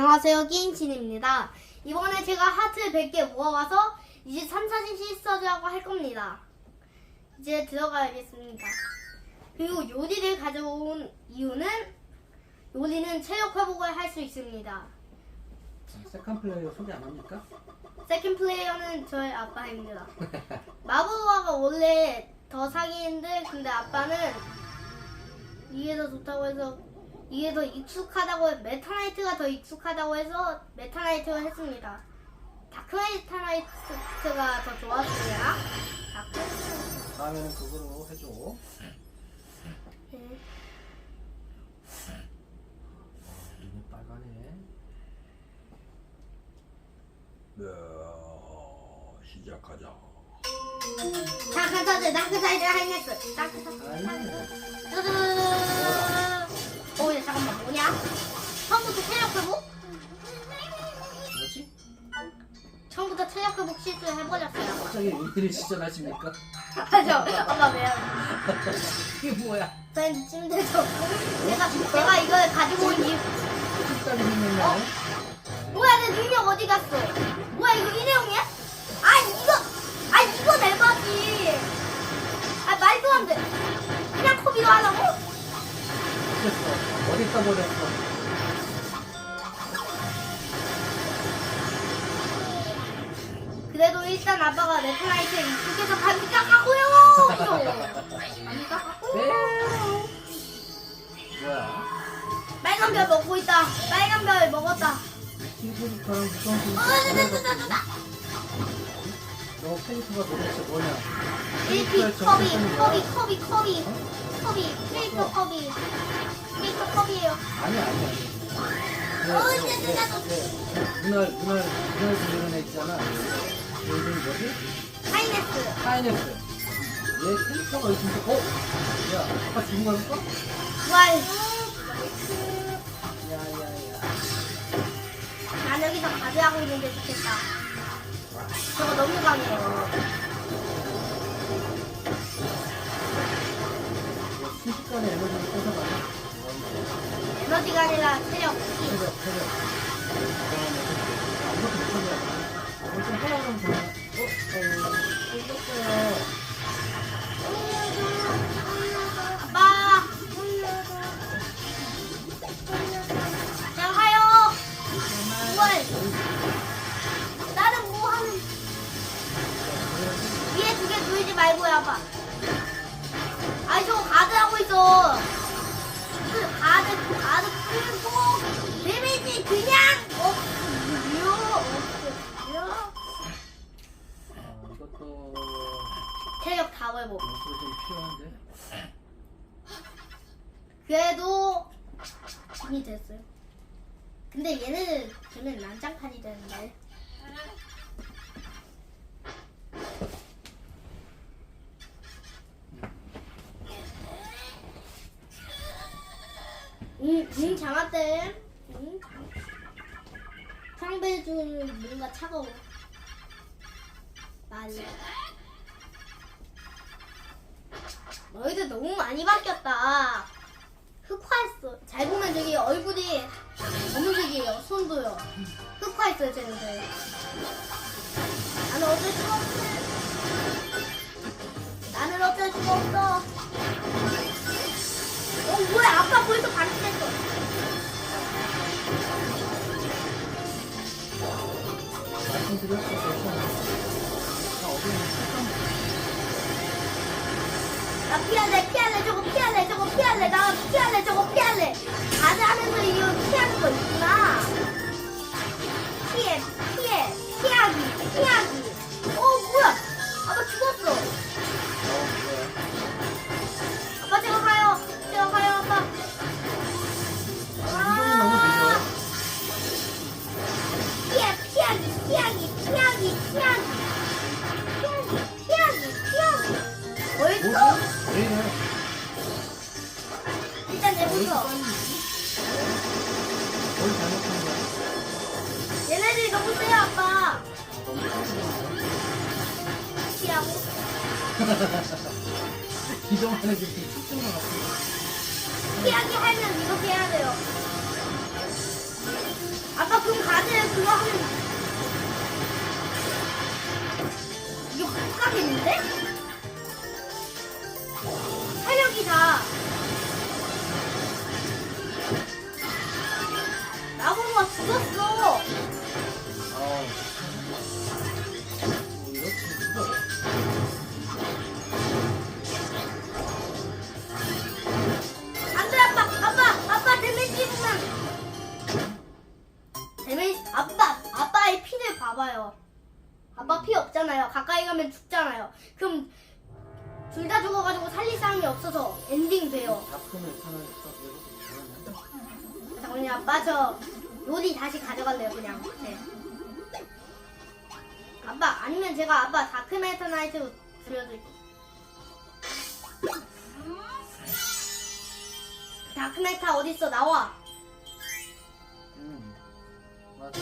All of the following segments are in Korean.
안녕하세요 끼인친입니다. 이번에 제가 하트 100개 모아와서 이제 3사진 시서즈하고 할 겁니다. 이제 들어가야겠습니다. 그리고 요리를 가져온 이유는 요리는 체력 회복을 할 수 있습니다. 세컨 플레이어 소개 안 합니까? 세컨 플레이어는 저의 아빠입니다. 마블와가 원래 더 사기인데 근데 아빠는 이게 더 좋다고 해서 이게 더 익숙하다고 해- 메타나이트가 더 익숙하다고 해서 메타나이트를 했습니다. 다크나이트가 더 좋았어요. 다크? 다음에는 그거로 해줘. 네. 눈이. 네, 시작하자. 다크사드, 다크사이드 하이네스. 아 갑자기 일들이 시전하십니까? 하죠. 아빠 왜요? 이게 뭐야? 저희는 침대도 제가 제가 이걸 가지고 온 이유 뒷다리 힘있네. 어? 뭐야 내 능력 어디 갔어? 뭐야 이거 일회용이야? 아 이거 아 이거 내봐지 아 말도 안 돼 그냥 코비로 하라고? 됐어. 어디다 버렸어? 일단 아빠가 감기 깎아고 네. 뭐야? 빨간 별 먹고 있다 빨간 별 먹었다 무서운 핑크. 어 됐다 됐다 너 핑크가 도대체 뭐냐? 1피 커비 커비 커비 커비 커비 케이크 커비 케이크 컵이에요 아니야, 아니야. 네, 어, 네, 이제 네, 내가 네. 눈알, 눈알, 눈알 들리는 애 있잖아. 얘 이름이 뭐지? 파이낸스. 얘 캐릭터가 있으니까, 어? 야, 아까 죽은 거 할까? 와 야, 야, 야. 난 여기서 가드하고 있는데 좋겠다. 저거 너무 강해요. 얘 순식간에 에너지를 쏟아가네. 에너지가 아니라 체력. 체력, 체력. 아, 이것도 못하냐. 이거 좀 하라 그러면 되나? 어? 어, 이겼어요. 아빠! 하는. 아니, 저거 가드 하고 있어. 그 가드, 가드 끌고, 데미지 그냥 없 체력 다 회복. 연습이 좀 필요한데. 그래도 이미 됐어요. 근데 얘는 걔는 난장판이 되는데. 응, 응, 장아댐. 응, 장. 상배주는 뭔가 차가워. 말려. 너희들 너무 많이 바뀌었다. 흑화했어. 잘 보면 저기 얼굴이 검은색이에요. 손도요. 흑화했어요, 쟤네들. 나는 어쩔 수가 없어. 나는 어쩔 수가 없어. 어, 뭐야. 아빠 벌써 반칙했어. 말씀드렸어, 괜 나 피할래, 피할래, 저거 피할래, 저거 피할래, 나 피할래, 저거 피할래. 가드 하면서 이거 피하는 거 있구나. 피해, 피해, 피하기, 피하기. 잘못한 거야? 얘네들이 너무 세요, 아빠. 피하고. 이동하는 게 되게 특징 같아. 피하기 하면 이렇게 해야 돼요. 아빠 그럼 가드 그거 하면 이거 못 가겠는데? 체력이 다 죽었어. 이렇게. 안돼 아빠 아빠 아빠 데미지 입으면 데미지 아빠 아빠의 피를 봐봐요. 아빠 피 없잖아요. 가까이 가면 죽잖아요. 그럼 둘 다 죽어가지고 살릴 사람이 없어서 엔딩 돼요. 다크는 하나 이렇게 잘하네. 잠깐만요 아빠 저 요리 다시 가져갈래요 그냥 네. 아빠 아니면 제가 아빠 다크메타 나이트 줄여드릴게요 다크메타 어딨어 나와 음. 맞아.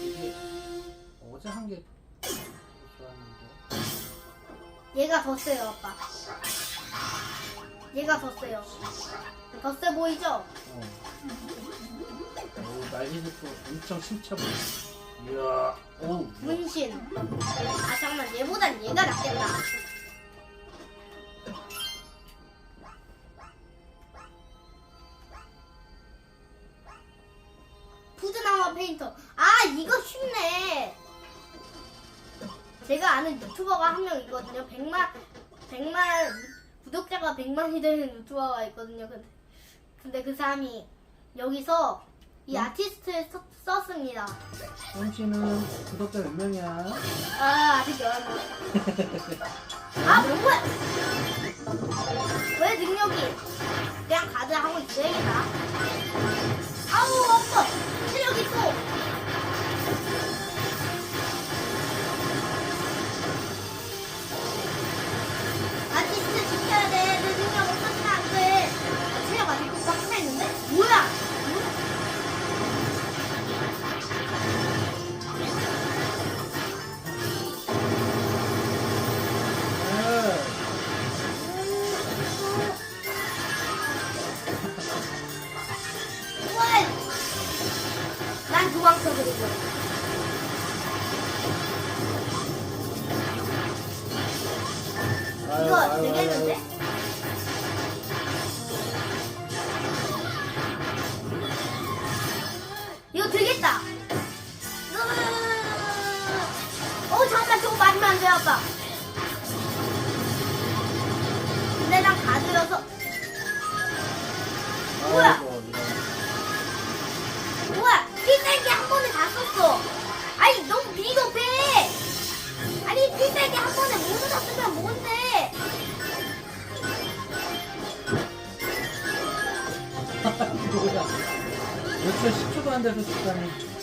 이게 어제 한 게 좋았는데. 얘가 더 세요 아빠 얘가 더 세요 더 세 보이죠? 어. 오, 날개도 또 엄청 심차 보여. 이야. 오. 뭐야. 문신 아 잠깐만 얘보단 얘가 낫겠다 푸드나와 페인터 아 이거 쉽네 제가 아는 유튜버가 한 명 있거든요 100만 100만 구독자가 100만이 되는 유튜버가 있거든요 근데, 근데 그 사람이 여기서 이 응? 아티스트를 썼, 썼습니다 솜씨는 구독자 몇 명이야? 아 아직 열한 명. 아 뭐야? 왜 능력이 그냥 가드 하고 있어야겠다. 아우 아빠 체력 있고. をげるで。quando eu vou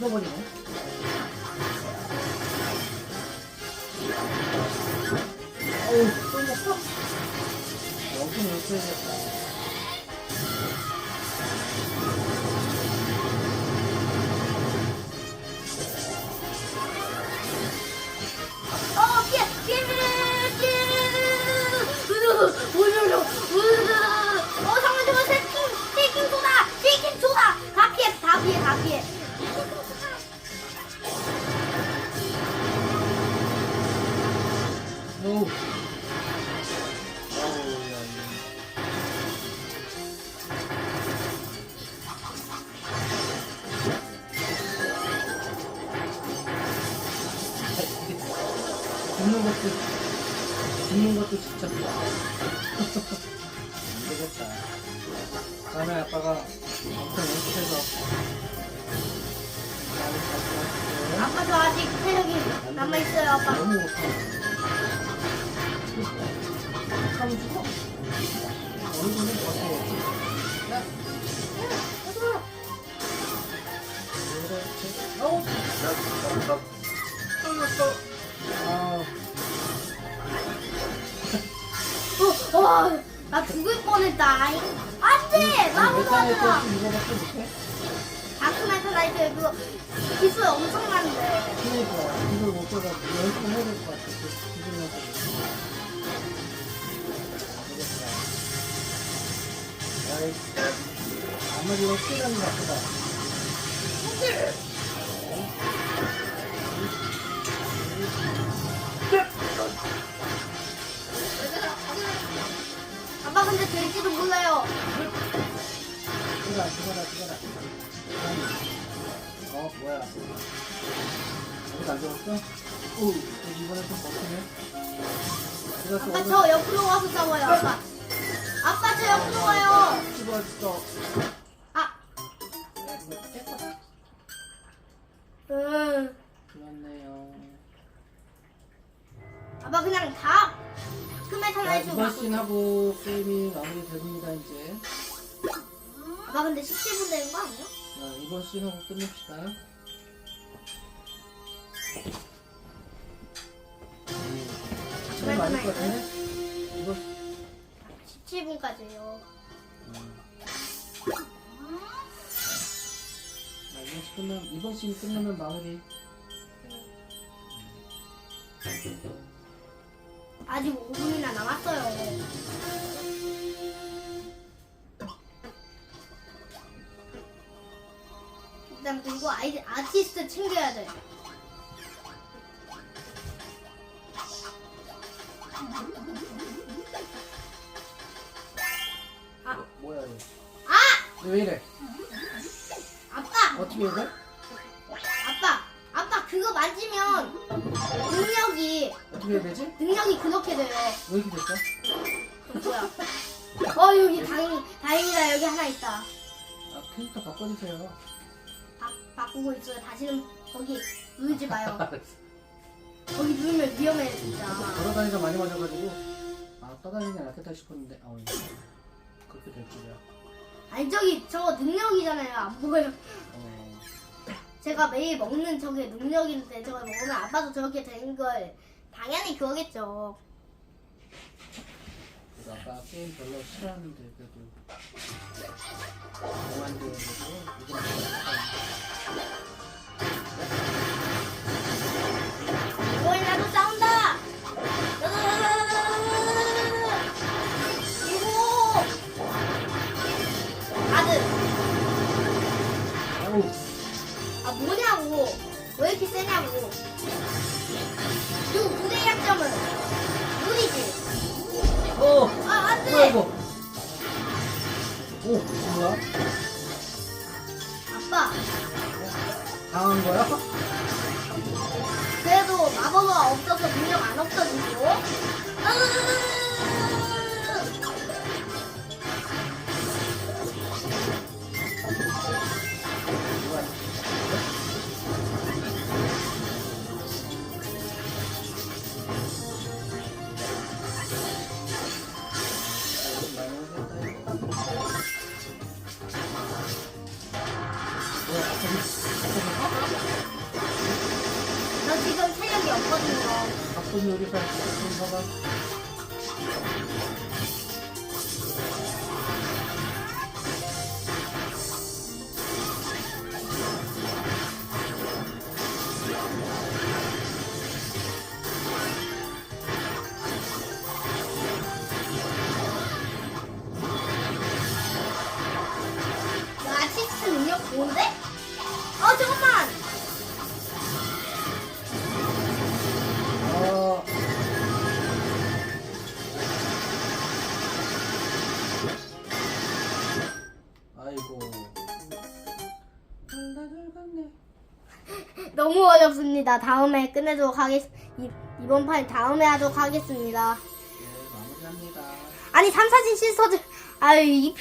어, 던져버리네. 어우, 또 먹어? 여기는 이렇게 해야 것도 죽는 것도 진짜 좋아. 안 되겠다. 다음에 아빠가 엄청 연습해서 많이 잘 도와줄게. 아빠 저 아직 체력이 남아있어요 아빠 너무 못해. 하면 죽어. 어느 정도 버텨. 아이. 안돼 하지마 또 이거밖에? 다크나이트 나이트 그거 기술 엄청난데 그러니까 못 써서 연습을 해야 될 것 같아. 아무리 이거 시간이 바쁘 아빠 근데 될지도 몰라요 죽어라, 죽어라, 죽어라. 어, 뭐야. 아직 안 죽었어? 오, 이번에 좀 버티네. 그래서 아빠 오늘 저 옆으로 와서 싸워요 아빠 아빠 저 옆으로 와요 죽었어. 아 야, 이거 깼어. 음. 좋았네요. 아빠 그냥 다 다크나이트 자, 나이트 이번 씬하고 게임이 마무리됩니다, 이제. 아빠 근데 17분 되는 거 아니야? 자, 이번 씬하고 끝냅시다. 같은데? 이번 17분까지요 자, 이번 씬 끝나면, 이번 씬 끝나면 마무리. 아직 5분이나 남았어요 일단 그리고 아이, 아티스트 챙겨야 돼 아. 어, 뭐야, 이거. 아! 왜 이래? 아빠! 어떻게 해야 돼? 아빠! 아빠 그거 만지면 능력이 어떻게 해야 되지? 능력이 그렇게 돼요 왜 이렇게 됐어? 뭐야? 어 여기 다행, 다행이다. 여기 하나 있다. 아, 캐릭터 바꿔주세요. 바, 바꾸고 있어요. 다시는 거기 누르지 마요. 거기 누르면 위험해 진짜. 걸어다니다 많이 맞아가지고. 아 떠다니는 게 낫겠다 싶었는데. 아 그렇게 될 줄이야. 아니 저기 저거 능력이잖아요. 안 보여요 어, 제가 매일 먹는 저게 능력인데 저걸 먹으면 아빠도 저렇게 되는 걸 당연히 그거겠죠. 아까 게임 별로 싫어하는데 그래도 그만둬가지고 이제 그래도 마법가 없어서 능력 안 갑자기 저 지금 체력이 없거든요. 바쁜 요리사 바쁜 사람 좋은데? 어 잠깐만 어이없습니다. 다음에 끝내도록 하겠, 이, 이번 판 다음에 하도록 하겠습니다. 네, 마무리합니다. 아니, 3사진 실서즈, 아유, 이,